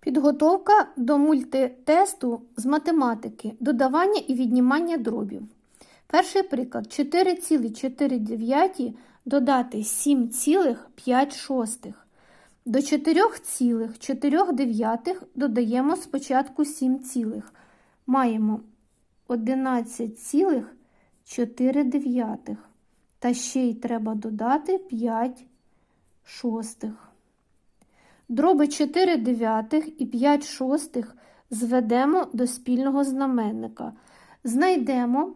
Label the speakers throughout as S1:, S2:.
S1: Підготовка до мультитесту з математики, додавання і віднімання дробів. Перший приклад 4,4 додати 7,5. До 4,4 додаємо спочатку 7, цілих. маємо 11,4. Та ще й треба додати 5 шостих. Дроби 4 дев'ятих і 5 шостих зведемо до спільного знаменника. Знайдемо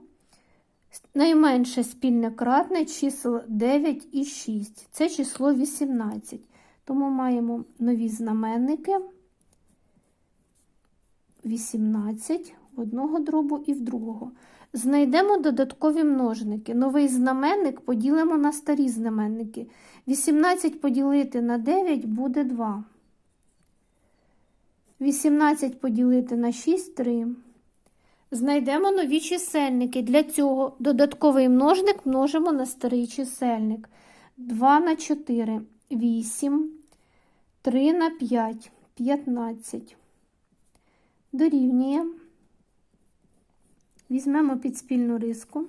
S1: найменше спільне кратне чисел 9 і 6. Це число 18. Тому маємо нові знаменники 18 в одного дробу і в другого. Знайдемо додаткові множники. Новий знаменник поділимо на старі знаменники. 18 поділити на 9 буде 2. 18 поділити на 6 3. Знайдемо нові чисельники. Для цього додатковий множник множимо на старий чисельник. 2 на 4 8, 3 на 5 15. Дорівнює. Візьмемо під спільну риску.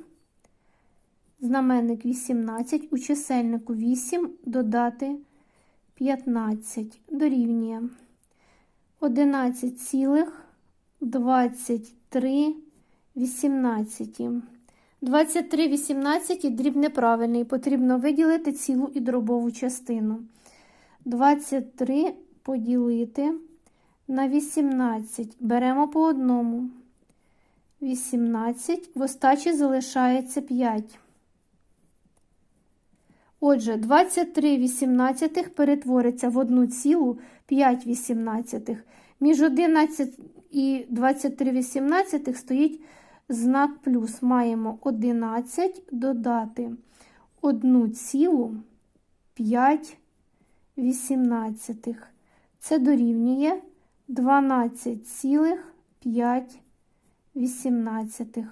S1: Знаменник 18, у чисельнику 8 додати 15 дорівнює 11,23 18. 23 18 дріб неправильний, потрібно виділити цілу і дробову частину. 23 поділити на 18. Беремо по одному. 18, в остачі залишається 5. Отже, 23 вісімнадцятих перетвориться в 1 цілу 5 вісімнадцятих. Між 11 і 23 вісімнадцятих стоїть знак плюс. Маємо 11 додати 1 цілу 5 вісімнадцятих. Це дорівнює 12,5 вісімнадцятих.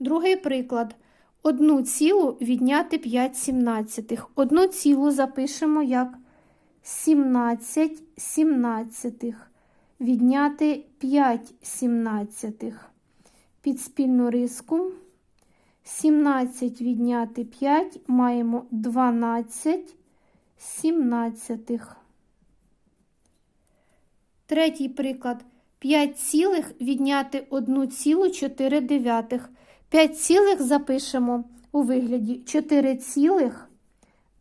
S1: Другий приклад. Одну цілу відняти 5 сімнадцятих. Одну цілу запишемо як 17 сімнадцятих. Відняти 5 сімнадцятих. Під спільну риску. 17 відняти 5 маємо 12 сімнадцятих. Третій приклад. 5 цілих відняти 1 цілу 4 дев'ятих. 5 цілих запишемо у вигляді 4 цілих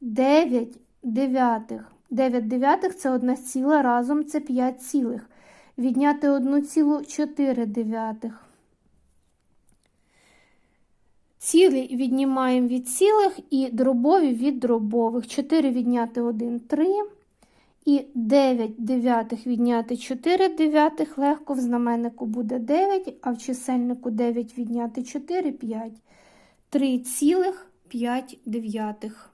S1: 9 дев'ятих. 9 дев'ятих – це 1 ціла, разом це 5 цілих. Відняти 1 цілу 4 дев'ятих. Цілі віднімаємо від цілих і дробові від дробових. 4 відняти 1 – 3. І 9 дев'ятих відняти 4 дев'ятих легко в знаменнику буде 9, а в чисельнику 9 відняти 4 5. 3 цілих 5 дев'ятих.